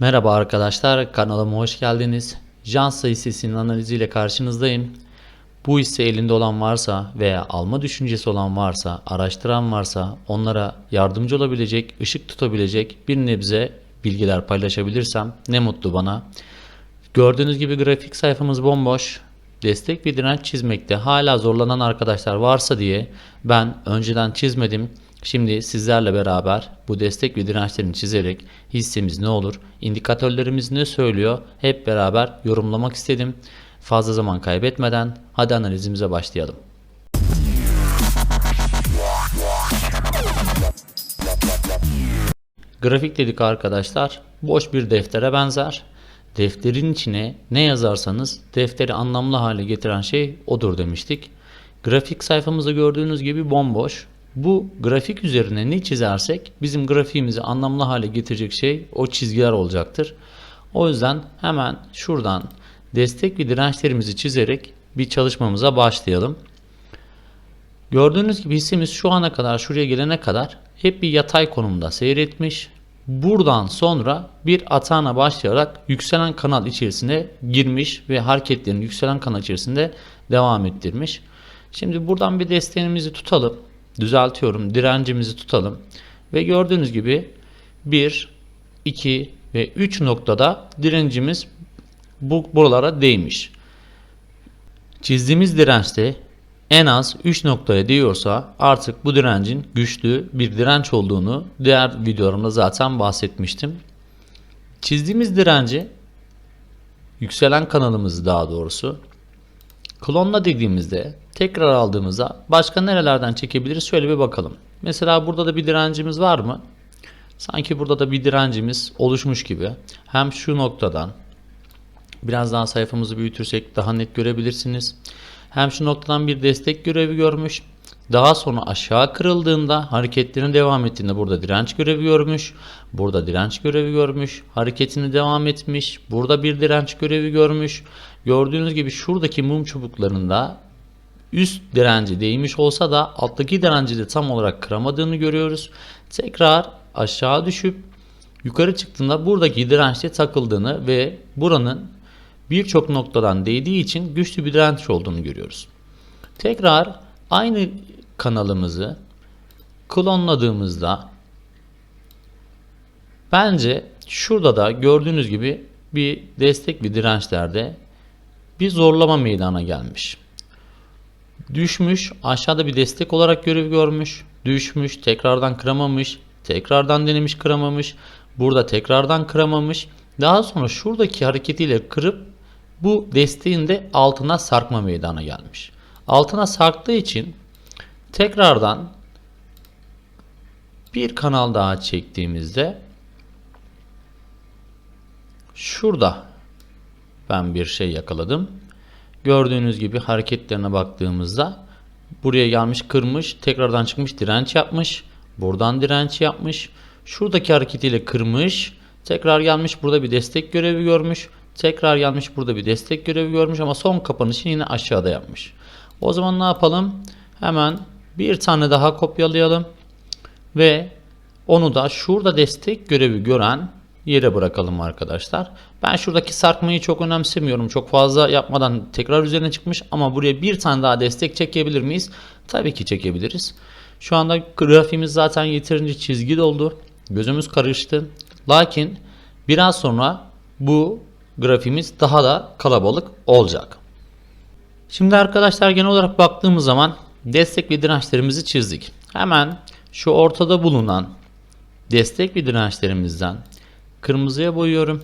Merhaba arkadaşlar, kanalıma hoş geldiniz. Jans hissesinin analiziyle karşınızdayım. Bu hisse elinde olan varsa veya alma düşüncesi olan varsa, araştıran varsa onlara yardımcı olabilecek, ışık tutabilecek bir nebze bilgiler paylaşabilirsem ne mutlu bana. Gördüğünüz gibi grafik sayfamız bomboş. Destek ve direnç çizmekte hala zorlanan arkadaşlar varsa diye ben önceden çizmedim. Şimdi sizlerle beraber bu destek ve dirençlerini çizerek hissemiz ne olur, indikatörlerimiz ne söylüyor hep beraber yorumlamak istedim. Fazla zaman kaybetmeden hadi analizimize başlayalım. Grafik dedik arkadaşlar. Boş bir deftere benzer. Defterin içine ne yazarsanız defteri anlamlı hale getiren şey odur demiştik. Grafik sayfamızda gördüğünüz gibi bomboş. Bu grafik üzerine ne çizersek bizim grafiğimizi anlamlı hale getirecek şey o çizgiler olacaktır. O yüzden hemen şuradan destek ve dirençlerimizi çizerek bir çalışmamıza başlayalım. Gördüğünüz gibi hissemiz şu ana kadar şuraya gelene kadar hep bir yatay konumda seyretmiş. Buradan sonra bir atağına başlayarak yükselen kanal içerisine girmiş ve hareketlerini yükselen kanal içerisinde devam ettirmiş. Şimdi buradan bir desteğimizi tutalım. Düzeltiyorum. Direncimizi tutalım. Ve gördüğünüz gibi 1, 2 ve 3 noktada direncimiz bu buralara değmiş. Çizdiğimiz dirençte en az 3 noktaya değiyorsa artık bu direncin güçlü bir direnç olduğunu diğer videolarımda zaten bahsetmiştim. Çizdiğimiz direnci yükselen kanalımızı daha doğrusu klonla dediğimizde tekrar aldığımızda başka nerelerden çekebiliriz şöyle bir bakalım. Mesela burada da bir direncimiz var mı? Sanki burada da bir direncimiz oluşmuş gibi. Hem şu noktadan biraz daha sayfamızı büyütürsek daha net görebilirsiniz. Hem şu noktadan bir destek görevi görmüş. Daha sonra aşağı kırıldığında hareketlerine devam ettiğinde burada direnç görevi görmüş. Burada direnç görevi görmüş. Hareketini devam etmiş. Burada bir direnç görevi görmüş. Gördüğünüz gibi şuradaki mum çubuklarında üst direnci değmiş olsa da alttaki direnci de tam olarak kıramadığını görüyoruz. Tekrar aşağı düşüp yukarı çıktığında buradaki dirençte takıldığını ve buranın birçok noktadan değdiği için güçlü bir direnç olduğunu görüyoruz. Tekrar aynı kanalımızı klonladığımızda bence şurada da gördüğünüz gibi bir destek bir dirençlerde bir zorlama meydana gelmiş. Düşmüş, aşağıda bir destek olarak görev görmüş, düşmüş, tekrardan kıramamış, tekrardan denemiş kıramamış, burada tekrardan kıramamış. Daha sonra şuradaki hareketiyle kırıp bu desteğin de altına sarkma meydana gelmiş. Altına sarktığı için tekrardan bir kanal daha çektiğimizde şurada ben bir şey yakaladım. Gördüğünüz gibi hareketlerine baktığımızda buraya gelmiş kırmış tekrardan çıkmış direnç yapmış. Buradan direnç yapmış. Şuradaki hareketiyle kırmış. Tekrar gelmiş burada bir destek görevi görmüş. Tekrar gelmiş burada bir destek görevi görmüş ama son kapanışını yine aşağıda yapmış. O zaman ne yapalım? Hemen bir tane daha kopyalayalım. Ve onu da şurada destek görevi gören yere bırakalım arkadaşlar. Ben şuradaki sarkmayı çok önemsemiyorum. Çok fazla yapmadan tekrar üzerine çıkmış ama buraya bir tane daha destek çekebilir miyiz? Tabii ki çekebiliriz. Şu anda grafiğimiz zaten yeterince çizgi doldu. Gözümüz karıştı. Lakin biraz sonra bu grafiğimiz daha da kalabalık olacak. Şimdi arkadaşlar genel olarak baktığımız zaman destek ve dirençlerimizi çizdik. Hemen şu ortada bulunan destek ve dirençlerimizden kırmızıya boyuyorum.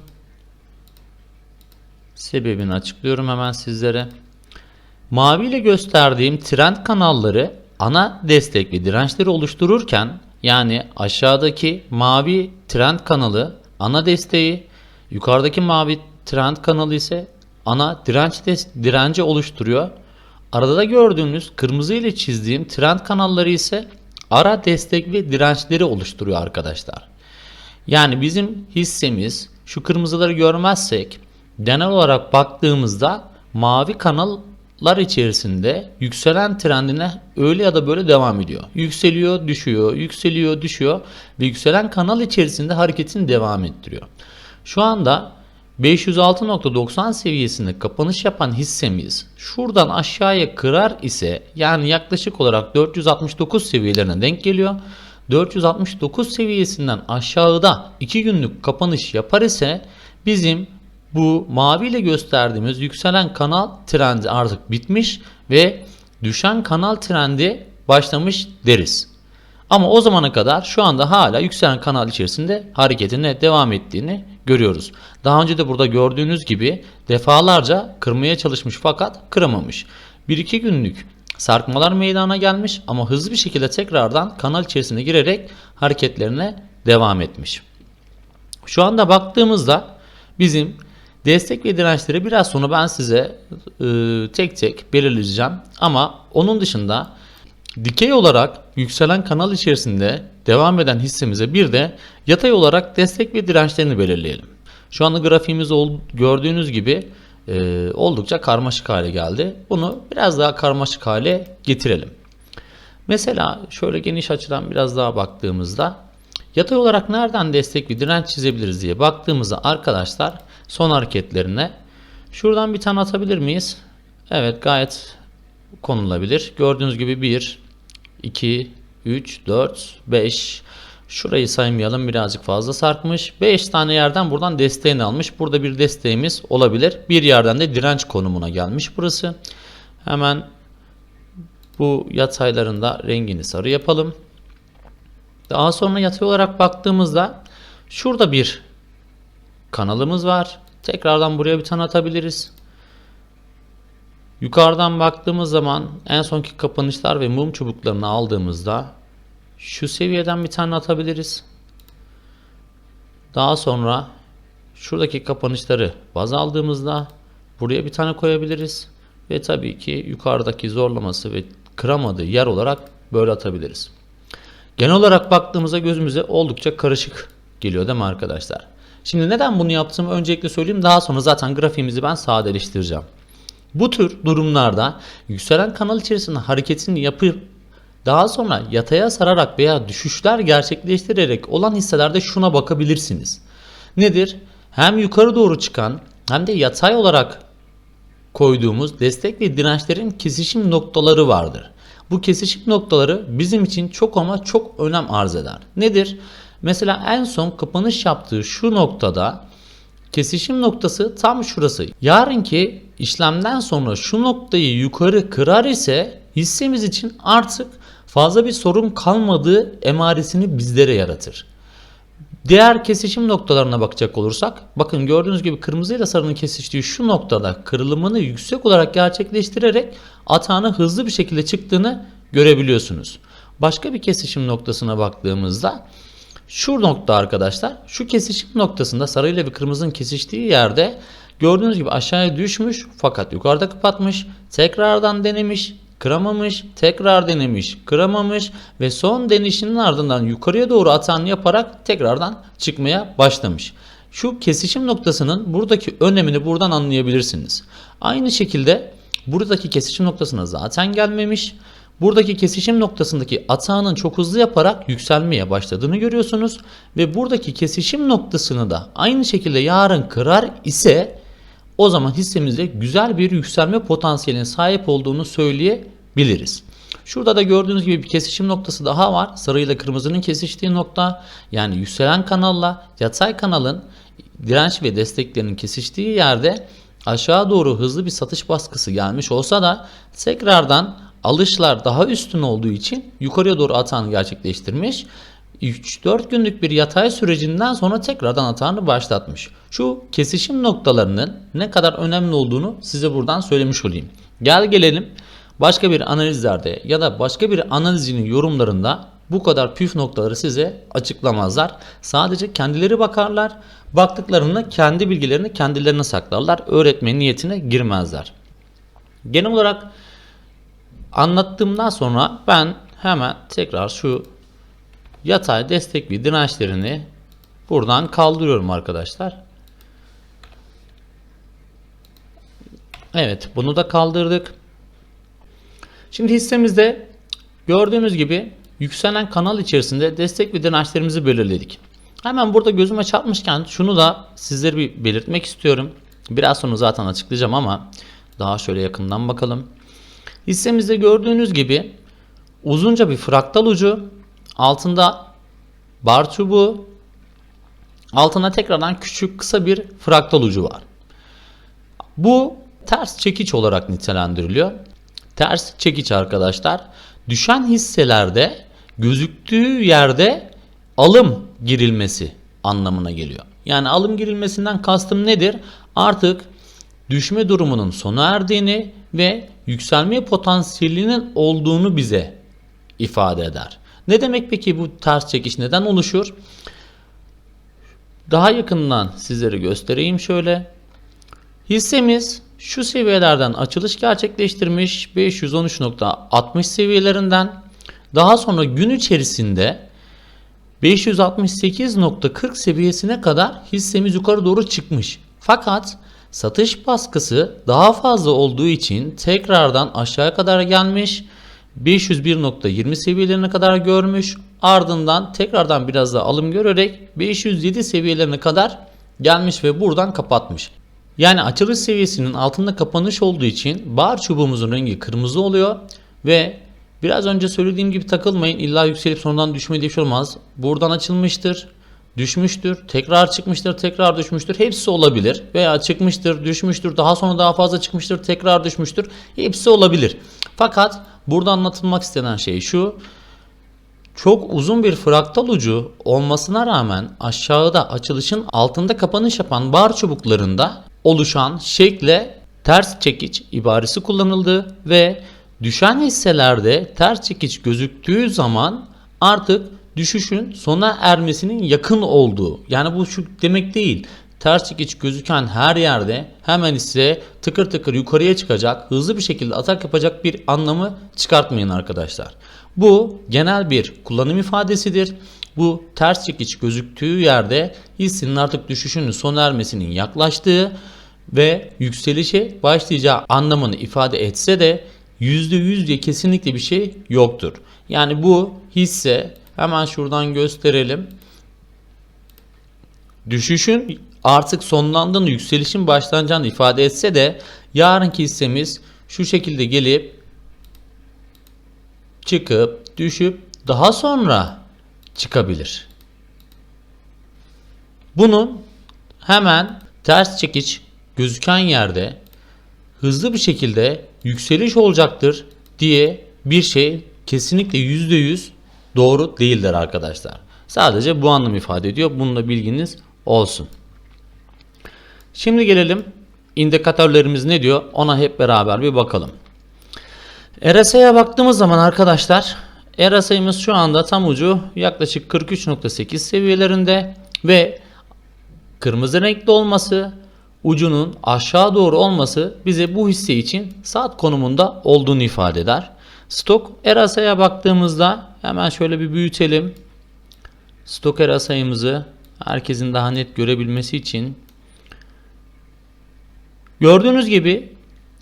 Sebebini açıklıyorum hemen sizlere. Mavi ile gösterdiğim trend kanalları ana destek ve dirençleri oluştururken yani aşağıdaki mavi trend kanalı ana desteği, yukarıdaki mavi trend kanalı ise ana direnç direnci oluşturuyor. Arada da gördüğünüz kırmızı ile çizdiğim trend kanalları ise ara destek ve dirençleri oluşturuyor arkadaşlar. Yani bizim hissemiz şu kırmızıları görmezsek genel olarak baktığımızda mavi kanallar içerisinde yükselen trendine öyle ya da böyle devam ediyor. Yükseliyor, düşüyor, yükseliyor, düşüyor ve yükselen kanal içerisinde hareketini devam ettiriyor. Şu anda 506.90 seviyesinde kapanış yapan hissemiz şuradan aşağıya kırar ise yani yaklaşık olarak 469 seviyelerine denk geliyor. 469 seviyesinden aşağıda 2 günlük kapanış yapar ise bizim bu mavi ile gösterdiğimiz yükselen kanal trendi artık bitmiş ve düşen kanal trendi başlamış deriz. Ama o zamana kadar şu anda hala yükselen kanal içerisinde hareketine devam ettiğini görüyoruz. Daha önce de burada gördüğünüz gibi defalarca kırmaya çalışmış fakat kıramamış. 1-2 günlük sarkmalar meydana gelmiş ama hızlı bir şekilde tekrardan kanal içerisine girerek hareketlerine devam etmiş. Şu anda baktığımızda bizim destek ve dirençleri biraz sonra ben size e, tek tek belirleyeceğim. Ama onun dışında dikey olarak yükselen kanal içerisinde devam eden hissemize bir de yatay olarak destek ve dirençlerini belirleyelim. Şu anda grafiğimiz gördüğünüz gibi e, oldukça karmaşık hale geldi. Bunu biraz daha karmaşık hale getirelim. Mesela şöyle geniş açıdan biraz daha baktığımızda yatay olarak nereden destek ve direnç çizebiliriz diye baktığımızda arkadaşlar son hareketlerine şuradan bir tane atabilir miyiz? Evet gayet konulabilir. Gördüğünüz gibi 1, 2, 3, 4, 5 Şurayı saymayalım birazcık fazla sarkmış. 5 tane yerden buradan desteğini almış. Burada bir desteğimiz olabilir. Bir yerden de direnç konumuna gelmiş burası. Hemen bu yataylarında rengini sarı yapalım. Daha sonra yatay olarak baktığımızda şurada bir kanalımız var. Tekrardan buraya bir tane atabiliriz. Yukarıdan baktığımız zaman en sonki kapanışlar ve mum çubuklarını aldığımızda şu seviyeden bir tane atabiliriz. Daha sonra şuradaki kapanışları baz aldığımızda buraya bir tane koyabiliriz. Ve tabii ki yukarıdaki zorlaması ve kıramadığı yer olarak böyle atabiliriz. Genel olarak baktığımızda gözümüze oldukça karışık geliyor değil mi arkadaşlar? Şimdi neden bunu yaptığımı öncelikle söyleyeyim. Daha sonra zaten grafiğimizi ben sadeleştireceğim. Bu tür durumlarda yükselen kanal içerisinde hareketini yapıp daha sonra yataya sararak veya düşüşler gerçekleştirerek olan hisselerde şuna bakabilirsiniz. Nedir? Hem yukarı doğru çıkan hem de yatay olarak koyduğumuz destek ve dirençlerin kesişim noktaları vardır. Bu kesişim noktaları bizim için çok ama çok önem arz eder. Nedir? Mesela en son kapanış yaptığı şu noktada kesişim noktası tam şurası. Yarınki işlemden sonra şu noktayı yukarı kırar ise hissemiz için artık fazla bir sorun kalmadığı emaresini bizlere yaratır. Diğer kesişim noktalarına bakacak olursak bakın gördüğünüz gibi kırmızı ile sarının kesiştiği şu noktada kırılımını yüksek olarak gerçekleştirerek atağını hızlı bir şekilde çıktığını görebiliyorsunuz. Başka bir kesişim noktasına baktığımızda şu nokta arkadaşlar şu kesişim noktasında sarı ile ve kırmızının kesiştiği yerde gördüğünüz gibi aşağıya düşmüş fakat yukarıda kapatmış tekrardan denemiş kıramamış, tekrar denemiş, kıramamış ve son denişinin ardından yukarıya doğru atan yaparak tekrardan çıkmaya başlamış. Şu kesişim noktasının buradaki önemini buradan anlayabilirsiniz. Aynı şekilde buradaki kesişim noktasına zaten gelmemiş. Buradaki kesişim noktasındaki atağının çok hızlı yaparak yükselmeye başladığını görüyorsunuz. Ve buradaki kesişim noktasını da aynı şekilde yarın kırar ise o zaman hissemizde güzel bir yükselme potansiyeline sahip olduğunu söyleyebiliriz. Şurada da gördüğünüz gibi bir kesişim noktası daha var. Sarı ile kırmızının kesiştiği nokta. Yani yükselen kanalla yatay kanalın direnç ve desteklerinin kesiştiği yerde aşağı doğru hızlı bir satış baskısı gelmiş olsa da tekrardan alışlar daha üstün olduğu için yukarıya doğru atağını gerçekleştirmiş. 3-4 günlük bir yatay sürecinden sonra tekrardan atağını başlatmış. Şu kesişim noktalarının ne kadar önemli olduğunu size buradan söylemiş olayım. Gel gelelim başka bir analizlerde ya da başka bir analizcinin yorumlarında bu kadar püf noktaları size açıklamazlar. Sadece kendileri bakarlar. Baktıklarını kendi bilgilerini kendilerine saklarlar. Öğretme niyetine girmezler. Genel olarak anlattığımdan sonra ben hemen tekrar şu yatay destek ve dirençlerini buradan kaldırıyorum arkadaşlar. Evet bunu da kaldırdık. Şimdi hissemizde gördüğünüz gibi yükselen kanal içerisinde destek ve dirençlerimizi belirledik. Hemen burada gözüme çarpmışken şunu da sizlere bir belirtmek istiyorum. Biraz sonra zaten açıklayacağım ama daha şöyle yakından bakalım. Hissemizde gördüğünüz gibi uzunca bir fraktal ucu, altında bar çubuğu, altına tekrardan küçük kısa bir fraktal ucu var. Bu ters çekiç olarak nitelendiriliyor. Ters çekiç arkadaşlar düşen hisselerde gözüktüğü yerde alım girilmesi anlamına geliyor. Yani alım girilmesinden kastım nedir? Artık düşme durumunun sona erdiğini ve yükselme potansiyelinin olduğunu bize ifade eder. Ne demek peki bu ters çekiş neden oluşur? Daha yakından sizlere göstereyim şöyle. Hissemiz şu seviyelerden açılış gerçekleştirmiş 513.60 seviyelerinden daha sonra gün içerisinde 568.40 seviyesine kadar hissemiz yukarı doğru çıkmış. Fakat satış baskısı daha fazla olduğu için tekrardan aşağıya kadar gelmiş. 501.20 seviyelerine kadar görmüş. Ardından tekrardan biraz daha alım görerek 507 seviyelerine kadar gelmiş ve buradan kapatmış. Yani açılış seviyesinin altında kapanış olduğu için bar çubuğumuzun rengi kırmızı oluyor ve biraz önce söylediğim gibi takılmayın. İlla yükselip sonradan düşme diye şey olmaz. Buradan açılmıştır, düşmüştür, tekrar çıkmıştır, tekrar düşmüştür. Hepsi olabilir. Veya çıkmıştır, düşmüştür, daha sonra daha fazla çıkmıştır, tekrar düşmüştür. Hepsi olabilir. Fakat burada anlatılmak istenen şey şu. Çok uzun bir fraktal ucu olmasına rağmen aşağıda açılışın altında kapanış yapan bar çubuklarında oluşan şekle ters çekiç ibaresi kullanıldı ve düşen hisselerde ters çekiç gözüktüğü zaman artık düşüşün sona ermesinin yakın olduğu. Yani bu şu demek değil. Ters çekiç gözüken her yerde hemen ise tıkır tıkır yukarıya çıkacak, hızlı bir şekilde atak yapacak bir anlamı çıkartmayın arkadaşlar. Bu genel bir kullanım ifadesidir. Bu ters çekiç gözüktüğü yerde hissinin artık düşüşünün sona ermesinin yaklaştığı ve yükselişe başlayacağı anlamını ifade etse de %100 diye kesinlikle bir şey yoktur. Yani bu hisse hemen şuradan gösterelim. Düşüşün artık sonlandığını, yükselişin başlanacağını ifade etse de yarınki hissemiz şu şekilde gelip çıkıp düşüp daha sonra çıkabilir. Bunun hemen ters çekiç gözüken yerde hızlı bir şekilde yükseliş olacaktır diye bir şey kesinlikle %100 doğru değildir arkadaşlar. Sadece bu anlam ifade ediyor. Bununla bilginiz olsun. Şimdi gelelim indikatörlerimiz ne diyor ona hep beraber bir bakalım. RSI'ye baktığımız zaman arkadaşlar RSI'miz şu anda tam ucu yaklaşık 43.8 seviyelerinde ve kırmızı renkli olması ucunun aşağı doğru olması bize bu hisse için saat konumunda olduğunu ifade eder. Stok RSI'ye baktığımızda hemen şöyle bir büyütelim. Stok RSI'mızı herkesin daha net görebilmesi için gördüğünüz gibi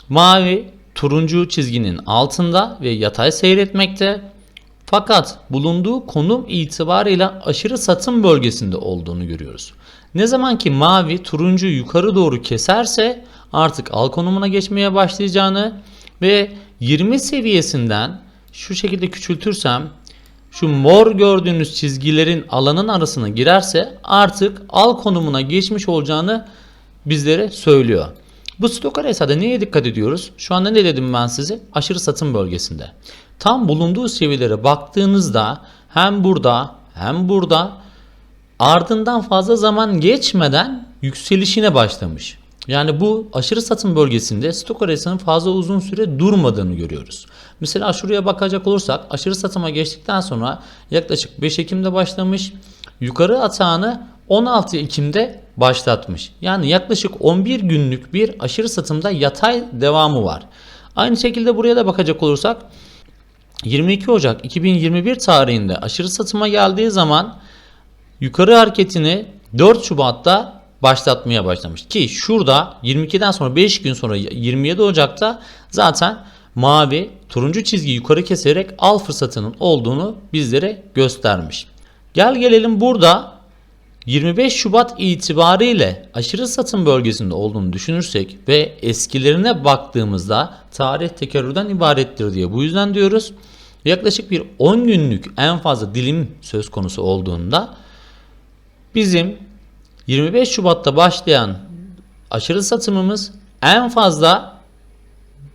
mavi turuncu çizginin altında ve yatay seyretmekte. Fakat bulunduğu konum itibarıyla aşırı satım bölgesinde olduğunu görüyoruz. Ne zaman ki mavi turuncu yukarı doğru keserse artık al konumuna geçmeye başlayacağını ve 20 seviyesinden şu şekilde küçültürsem şu mor gördüğünüz çizgilerin alanın arasına girerse artık al konumuna geçmiş olacağını bizlere söylüyor. Bu stokar hesada neye dikkat ediyoruz? Şu anda ne dedim ben size? Aşırı satım bölgesinde. Tam bulunduğu seviyelere baktığınızda hem burada hem burada ardından fazla zaman geçmeden yükselişine başlamış. Yani bu aşırı satım bölgesinde stok arasının fazla uzun süre durmadığını görüyoruz. Mesela şuraya bakacak olursak aşırı satıma geçtikten sonra yaklaşık 5 Ekim'de başlamış. Yukarı atağını 16 Ekim'de başlatmış. Yani yaklaşık 11 günlük bir aşırı satımda yatay devamı var. Aynı şekilde buraya da bakacak olursak 22 Ocak 2021 tarihinde aşırı satıma geldiği zaman yukarı hareketini 4 Şubat'ta başlatmaya başlamış. Ki şurada 22'den sonra 5 gün sonra 27 Ocak'ta zaten mavi turuncu çizgi yukarı keserek al fırsatının olduğunu bizlere göstermiş. Gel gelelim burada 25 Şubat itibariyle aşırı satım bölgesinde olduğunu düşünürsek ve eskilerine baktığımızda tarih tekerrürden ibarettir diye bu yüzden diyoruz. Yaklaşık bir 10 günlük en fazla dilim söz konusu olduğunda bizim 25 Şubat'ta başlayan aşırı satımımız en fazla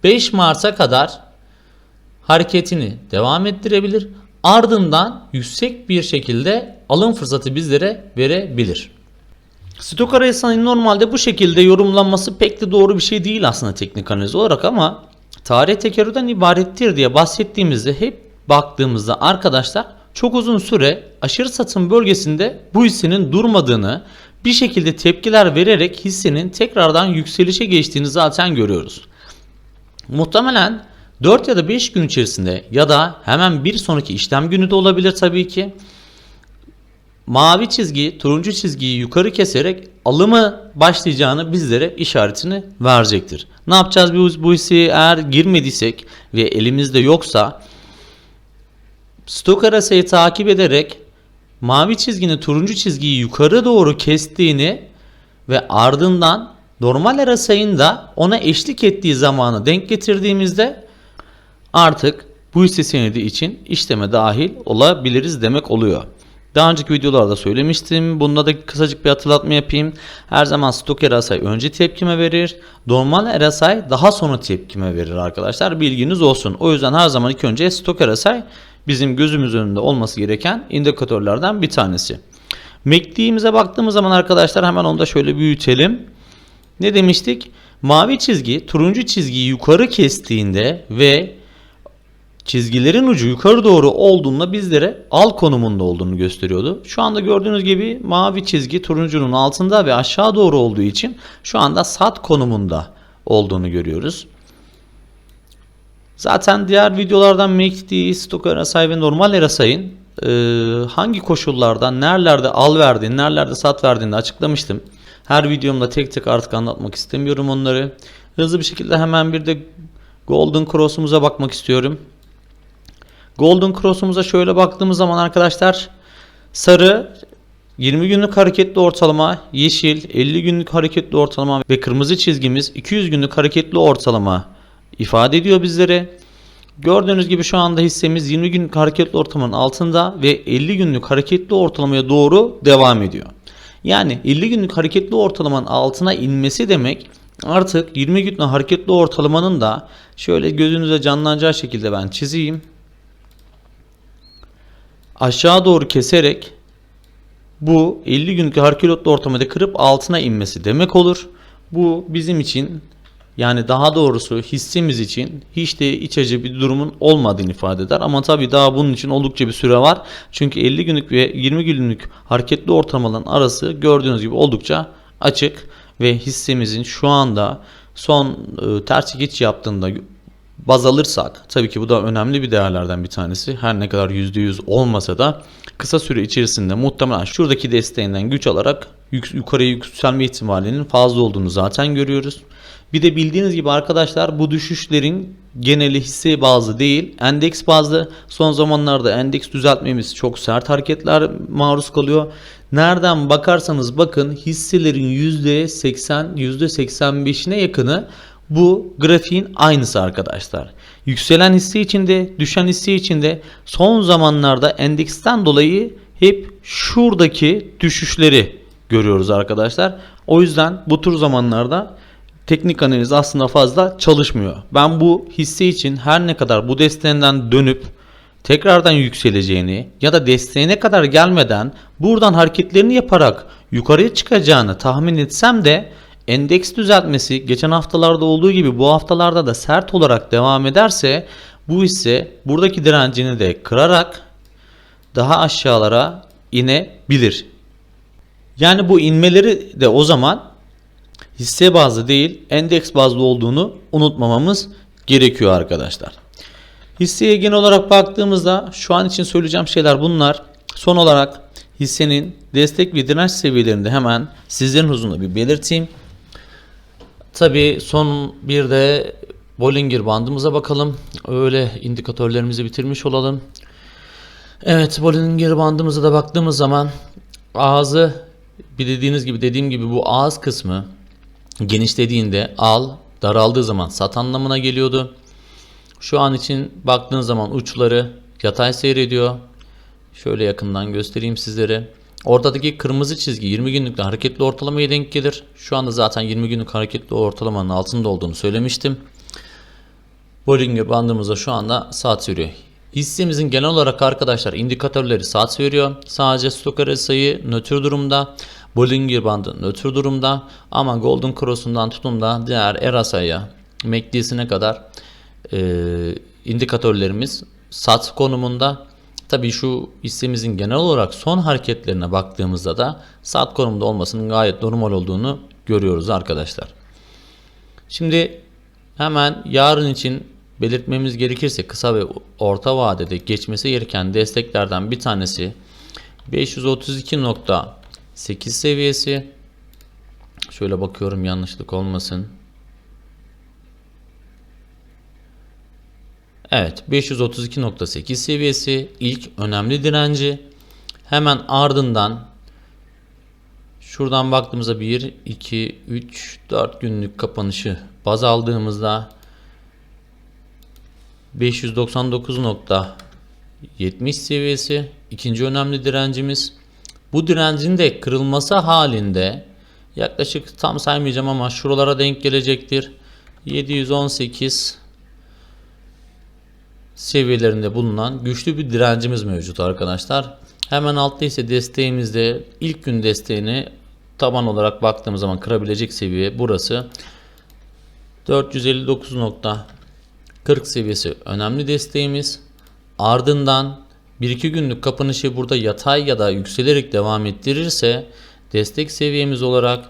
5 Mart'a kadar hareketini devam ettirebilir. Ardından yüksek bir şekilde alım fırsatı bizlere verebilir. Stok arayısının normalde bu şekilde yorumlanması pek de doğru bir şey değil aslında teknik analiz olarak ama tarih tekerrürden ibarettir diye bahsettiğimizde hep baktığımızda arkadaşlar çok uzun süre aşırı satım bölgesinde bu hissenin durmadığını bir şekilde tepkiler vererek hissenin tekrardan yükselişe geçtiğini zaten görüyoruz. Muhtemelen 4 ya da 5 gün içerisinde ya da hemen bir sonraki işlem günü de olabilir tabii ki. Mavi çizgi, turuncu çizgiyi yukarı keserek alımı başlayacağını bizlere işaretini verecektir. Ne yapacağız biz bu hisseye eğer girmediysek ve elimizde yoksa stok arasayı takip ederek mavi çizginin turuncu çizgiyi yukarı doğru kestiğini ve ardından normal arasayın da ona eşlik ettiği zamanı denk getirdiğimizde artık bu hisse senedi için işleme dahil olabiliriz demek oluyor. Daha önceki videolarda söylemiştim. Bunda da kısacık bir hatırlatma yapayım. Her zaman stok RSI önce tepkime verir. Normal RSI daha sonra tepkime verir arkadaşlar. Bilginiz olsun. O yüzden her zaman ilk önce stok RSI bizim gözümüz önünde olması gereken indikatörlerden bir tanesi. MACD'imize baktığımız zaman arkadaşlar hemen onu da şöyle büyütelim. Ne demiştik? Mavi çizgi turuncu çizgiyi yukarı kestiğinde ve çizgilerin ucu yukarı doğru olduğunda bizlere al konumunda olduğunu gösteriyordu. Şu anda gördüğünüz gibi mavi çizgi turuncunun altında ve aşağı doğru olduğu için şu anda sat konumunda olduğunu görüyoruz. Zaten diğer videolardan MACD, Stok RSI ve normal RSI'nin e, hangi koşullarda, nerelerde al verdiğini, nerelerde sat verdiğini açıklamıştım. Her videomda tek tek artık anlatmak istemiyorum onları. Hızlı bir şekilde hemen bir de Golden Cross'umuza bakmak istiyorum. Golden Cross'umuza şöyle baktığımız zaman arkadaşlar sarı 20 günlük hareketli ortalama, yeşil 50 günlük hareketli ortalama ve kırmızı çizgimiz 200 günlük hareketli ortalama ifade ediyor bizlere. Gördüğünüz gibi şu anda hissemiz 20 günlük hareketli ortalamanın altında ve 50 günlük hareketli ortalamaya doğru devam ediyor. Yani 50 günlük hareketli ortalamanın altına inmesi demek artık 20 günlük hareketli ortalamanın da şöyle gözünüze canlanacağı şekilde ben çizeyim. Aşağı doğru keserek bu 50 günlük hareketli ortamada kırıp altına inmesi demek olur. Bu bizim için yani daha doğrusu hissemiz için hiç de iç açıcı bir durumun olmadığını ifade eder. Ama tabii daha bunun için oldukça bir süre var. Çünkü 50 günlük ve 20 günlük hareketli ortalamaların arası gördüğünüz gibi oldukça açık. Ve hissemizin şu anda son e, ters çekiç yaptığında baz alırsak tabii ki bu da önemli bir değerlerden bir tanesi. Her ne kadar %100 olmasa da kısa süre içerisinde muhtemelen şuradaki desteğinden güç alarak yük, yukarıya yükselme ihtimalinin fazla olduğunu zaten görüyoruz. Bir de bildiğiniz gibi arkadaşlar bu düşüşlerin geneli hisse bazlı değil endeks bazlı. Son zamanlarda endeks düzeltmemiz çok sert hareketler maruz kalıyor. Nereden bakarsanız bakın hisselerin %80 %85'ine yakını bu grafiğin aynısı arkadaşlar. Yükselen hisse içinde, düşen hisse içinde son zamanlarda endeksten dolayı hep şuradaki düşüşleri görüyoruz arkadaşlar. O yüzden bu tür zamanlarda teknik analiz aslında fazla çalışmıyor. Ben bu hisse için her ne kadar bu desteğinden dönüp tekrardan yükseleceğini ya da desteğine kadar gelmeden buradan hareketlerini yaparak yukarıya çıkacağını tahmin etsem de endeks düzeltmesi geçen haftalarda olduğu gibi bu haftalarda da sert olarak devam ederse bu hisse buradaki direncini de kırarak daha aşağılara inebilir. Yani bu inmeleri de o zaman hisse bazlı değil endeks bazlı olduğunu unutmamamız gerekiyor arkadaşlar. Hisseye genel olarak baktığımızda şu an için söyleyeceğim şeyler bunlar. Son olarak hissenin destek ve direnç seviyelerinde hemen sizlerin huzurunda bir belirteyim. Tabi son bir de Bollinger bandımıza bakalım. Öyle indikatörlerimizi bitirmiş olalım. Evet Bollinger bandımıza da baktığımız zaman ağzı bir dediğiniz gibi dediğim gibi bu ağız kısmı genişlediğinde al, daraldığı zaman sat anlamına geliyordu. Şu an için baktığınız zaman uçları yatay seyrediyor. Şöyle yakından göstereyim sizlere. Ortadaki kırmızı çizgi 20 günlük hareketli ortalamaya denk gelir. Şu anda zaten 20 günlük hareketli ortalamanın altında olduğunu söylemiştim. Bollinger bandımıza şu anda saat veriyor. Hissemizin genel olarak arkadaşlar indikatörleri saat veriyor. Sadece Stochastic sayı nötr durumda. Bollinger bandı nötr durumda. Ama Golden Cross'undan tutun da diğer RSI'ya MACD'sine kadar e, indikatörlerimiz sat konumunda. Tabii şu hissemizin genel olarak son hareketlerine baktığımızda da sat konumda olmasının gayet normal olduğunu görüyoruz arkadaşlar. Şimdi hemen yarın için belirtmemiz gerekirse kısa ve orta vadede geçmesi gereken desteklerden bir tanesi 532.8 seviyesi. Şöyle bakıyorum yanlışlık olmasın. Evet 532.8 seviyesi ilk önemli direnci. Hemen ardından şuradan baktığımızda 1, 2, 3, 4 günlük kapanışı baz aldığımızda 599.70 seviyesi ikinci önemli direncimiz. Bu direncin de kırılması halinde yaklaşık tam saymayacağım ama şuralara denk gelecektir. 718 seviyelerinde bulunan güçlü bir direncimiz mevcut arkadaşlar. Hemen altta ise desteğimizde ilk gün desteğini taban olarak baktığımız zaman kırabilecek seviye burası. 459.40 seviyesi önemli desteğimiz. Ardından 1-2 günlük kapanışı burada yatay ya da yükselerek devam ettirirse destek seviyemiz olarak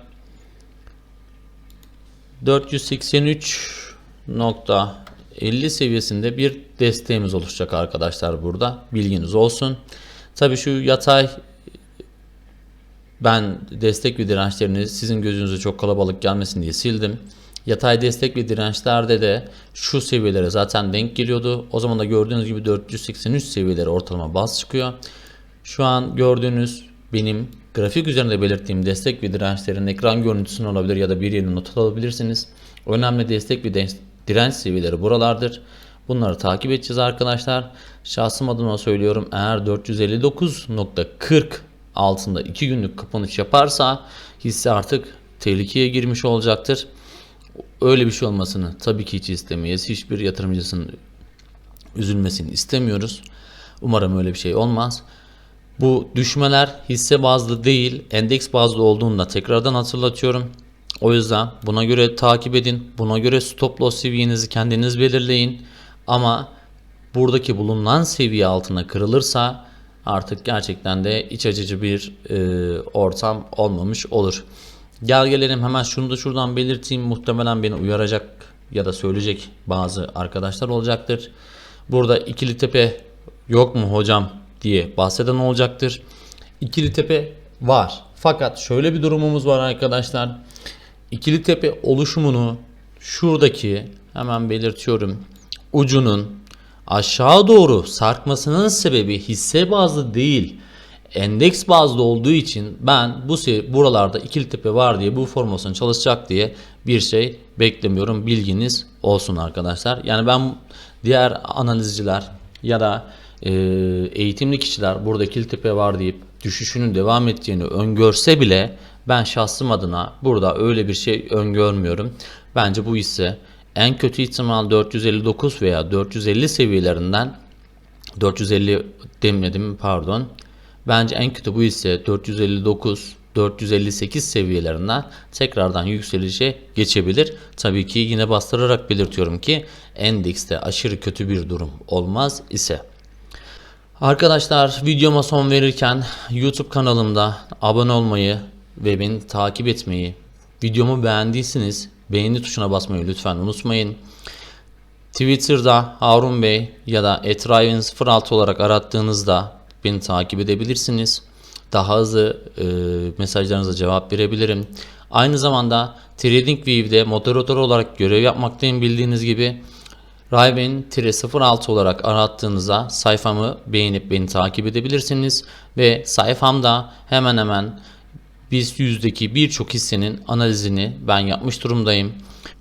483.50 seviyesinde bir desteğimiz oluşacak arkadaşlar burada. Bilginiz olsun. Tabi şu yatay ben destek ve dirençlerini sizin gözünüze çok kalabalık gelmesin diye sildim. Yatay destek ve dirençlerde de şu seviyelere zaten denk geliyordu. O zaman da gördüğünüz gibi 483 seviyeleri ortalama baz çıkıyor. Şu an gördüğünüz benim grafik üzerinde belirttiğim destek ve dirençlerin ekran görüntüsünü olabilir ya da bir yerine not alabilirsiniz. Önemli destek ve direnç seviyeleri buralardır. Bunları takip edeceğiz arkadaşlar. Şahsım adına söylüyorum eğer 459.40 altında 2 günlük kapanış yaparsa hisse artık tehlikeye girmiş olacaktır. Öyle bir şey olmasını tabii ki hiç istemeyiz. Hiçbir yatırımcısının üzülmesini istemiyoruz. Umarım öyle bir şey olmaz. Bu düşmeler hisse bazlı değil, endeks bazlı olduğunda tekrardan hatırlatıyorum. O yüzden buna göre takip edin. Buna göre stop loss seviyenizi kendiniz belirleyin. Ama buradaki bulunan seviye altına kırılırsa artık gerçekten de iç açıcı bir e, ortam olmamış olur. Gel gelelim hemen şunu da şuradan belirteyim. Muhtemelen beni uyaracak ya da söyleyecek bazı arkadaşlar olacaktır. Burada ikili tepe yok mu hocam diye bahseden olacaktır. İkili tepe var. Fakat şöyle bir durumumuz var arkadaşlar. İkili tepe oluşumunu şuradaki hemen belirtiyorum ucunun aşağı doğru sarkmasının sebebi hisse bazlı değil endeks bazlı olduğu için ben bu buralarda ikili tepe var diye bu formasyon çalışacak diye bir şey beklemiyorum bilginiz olsun arkadaşlar. Yani ben diğer analizciler ya da e, eğitimli kişiler burada ikili tepe var deyip düşüşünün devam ettiğini öngörse bile ben şahsım adına burada öyle bir şey öngörmüyorum. Bence bu hisse en kötü ihtimal 459 veya 450 seviyelerinden 450 demedim pardon. Bence en kötü bu ise 459 458 seviyelerinden tekrardan yükselişe geçebilir. Tabii ki yine bastırarak belirtiyorum ki endekste aşırı kötü bir durum olmaz ise. Arkadaşlar videoma son verirken YouTube kanalımda abone olmayı ve beni takip etmeyi, videomu beğendiyseniz beğeni tuşuna basmayı lütfen unutmayın. Twitter'da Harun Bey ya da etrayvin06 olarak arattığınızda beni takip edebilirsiniz. Daha hızlı e, mesajlarınıza cevap verebilirim. Aynı zamanda TradingView'de moderatör olarak görev yapmaktayım bildiğiniz gibi. Raven-06 olarak arattığınızda sayfamı beğenip beni takip edebilirsiniz. Ve sayfamda hemen hemen BIST yüzdeki birçok hissenin analizini ben yapmış durumdayım.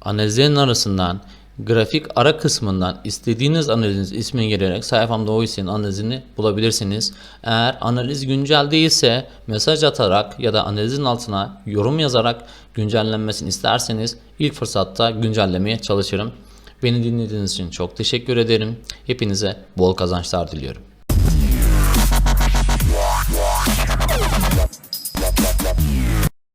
Analizlerin arasından grafik ara kısmından istediğiniz analiz ismini girerek sayfamda o hissenin analizini bulabilirsiniz. Eğer analiz güncel değilse mesaj atarak ya da analizin altına yorum yazarak güncellenmesini isterseniz ilk fırsatta güncellemeye çalışırım. Beni dinlediğiniz için çok teşekkür ederim. Hepinize bol kazançlar diliyorum.